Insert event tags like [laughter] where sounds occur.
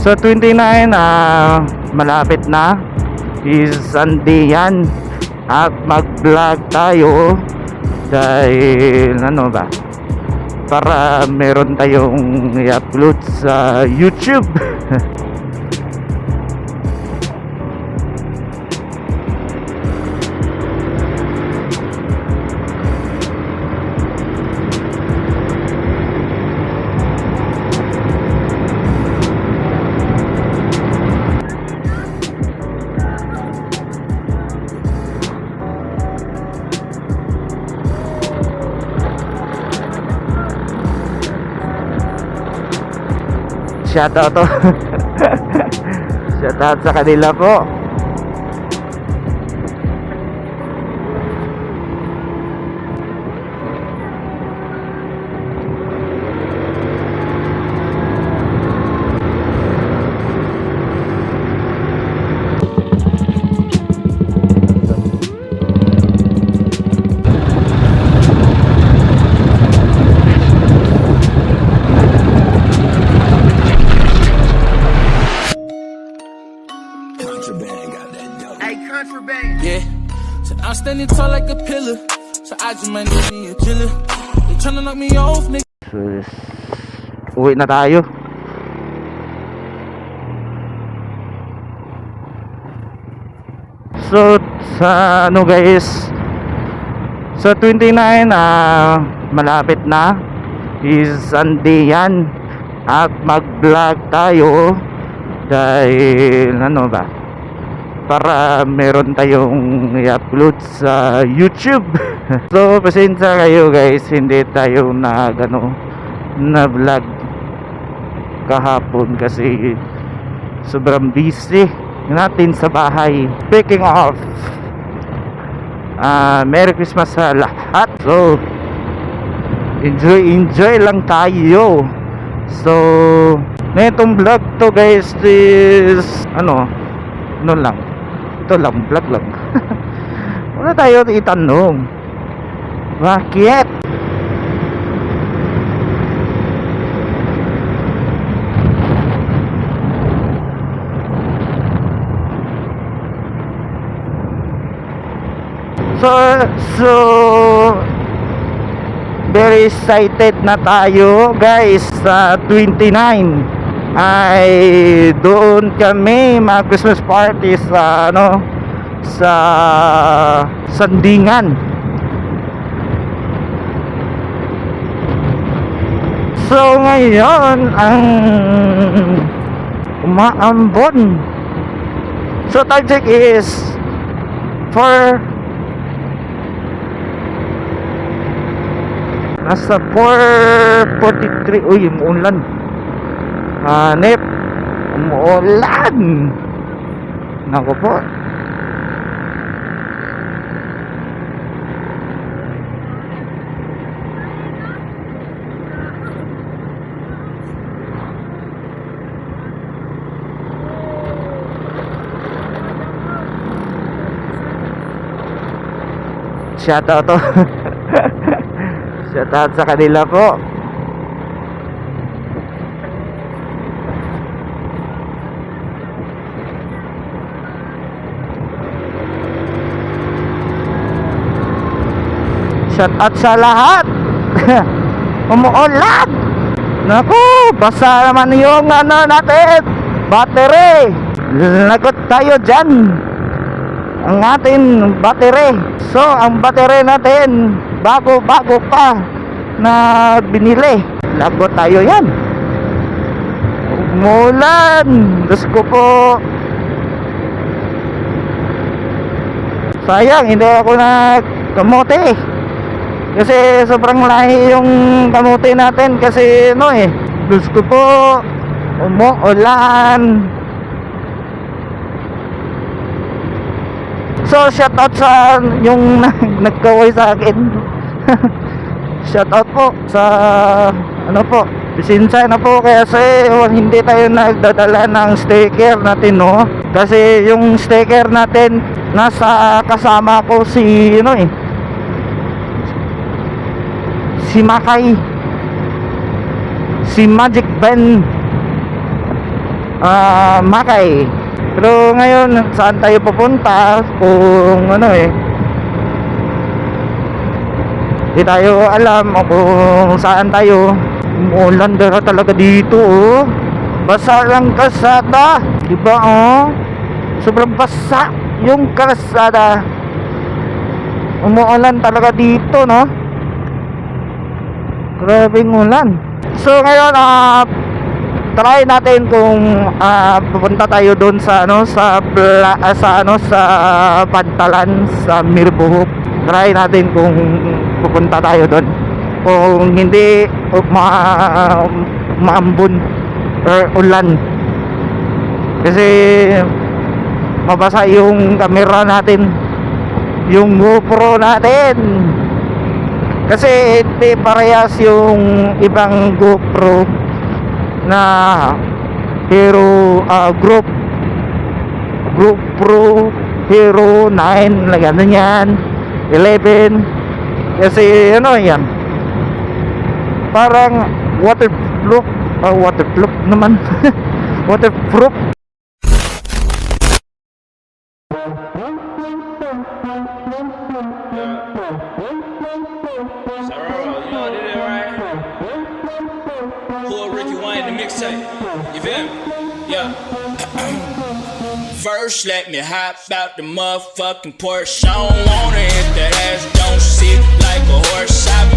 So 29 ah malapit na. Is Sunday yan. At mag-vlog tayo. Dahil ano ba? Para meron tayong i-upload sa YouTube [laughs] Shoutout to. [laughs] Shoutout sa kanila po Hey, contraband. Yeah. So I'm standing tall like a pillar. So I just might need me a chiller. They tryna knock me off, nigga. So, yes. Uwi na tayo So sa ano guys So 29 ah malapit na is Sunday yan at mag-vlog tayo dahil ano ba para meron tayong i-upload sa YouTube. [laughs] So pasensya kayo guys. Hindi tayo na ano na vlog kahapon kasi sobrang busy natin sa bahay. Speaking of ah Merry Christmas sa lahat. So enjoy enjoy lang tayo. So na itong vlog to guys is ano ano lang ito lang vlog lang [laughs] wala tayo itanong. Bakit? So, so very excited na tayo guys sa 29 ay doon kami mag Christmas party sa ano sa Sandingan. So ngayon ang umaambon. So time check is for nasa 443 uy umuulan hanip umuulan nako po. Shoutout to. [laughs] Shoutout sa kanila po Shoutout sa lahat. [laughs] Umuulan. Naku, basa naman yung ano natin. Battery. Lagot tayo dyan. Ang ating battery. So, ang battery natin Bago-bago pa Na binili. Lagot tayo yan. Umulan Diyos ko po. Sayang, hindi ako nagkamote kasi sobrang lahi yung kamote natin kasi no eh gusto po umuulan so shout out sa yung [laughs] nagkaway sa akin. [laughs] Shout out po sa ano po Bisinsay na po kasi hindi tayo nagdadala ng sticker natin no? Kasi yung sticker natin nasa kasama ko si ano eh si Makay si Magic Ben ah, Makay. Pero ngayon, saan tayo pupunta? Kung ano eh, Di tayo alam kung saan tayo. Umulan na talaga dito oh. Basa lang kasada. Diba oh? Sobrang basa yung kalsada. Umuulan talaga dito no. Grabing ulan. So ngayon ah try natin kung ah, pupunta tayo doon sa ano sa pla, ah, sa ano sa Pantalan sa Mirbuhok. Try natin kung pupunta tayo doon. Kung hindi o ma maambon or ulan. Kasi mabasa yung camera natin yung GoPro natin kasi hindi parehas yung ibang GoPro na Hero ah, group. GoPro Hero 9 na gano'n yan? 11 kasi ano yan? Parang waterproof ah, waterproof naman. [laughs] Waterproof You it? Yeah. [clears throat] First, let me hop out the motherfucking Porsche. I don't wanna hit the ass, don't sit like a horse. I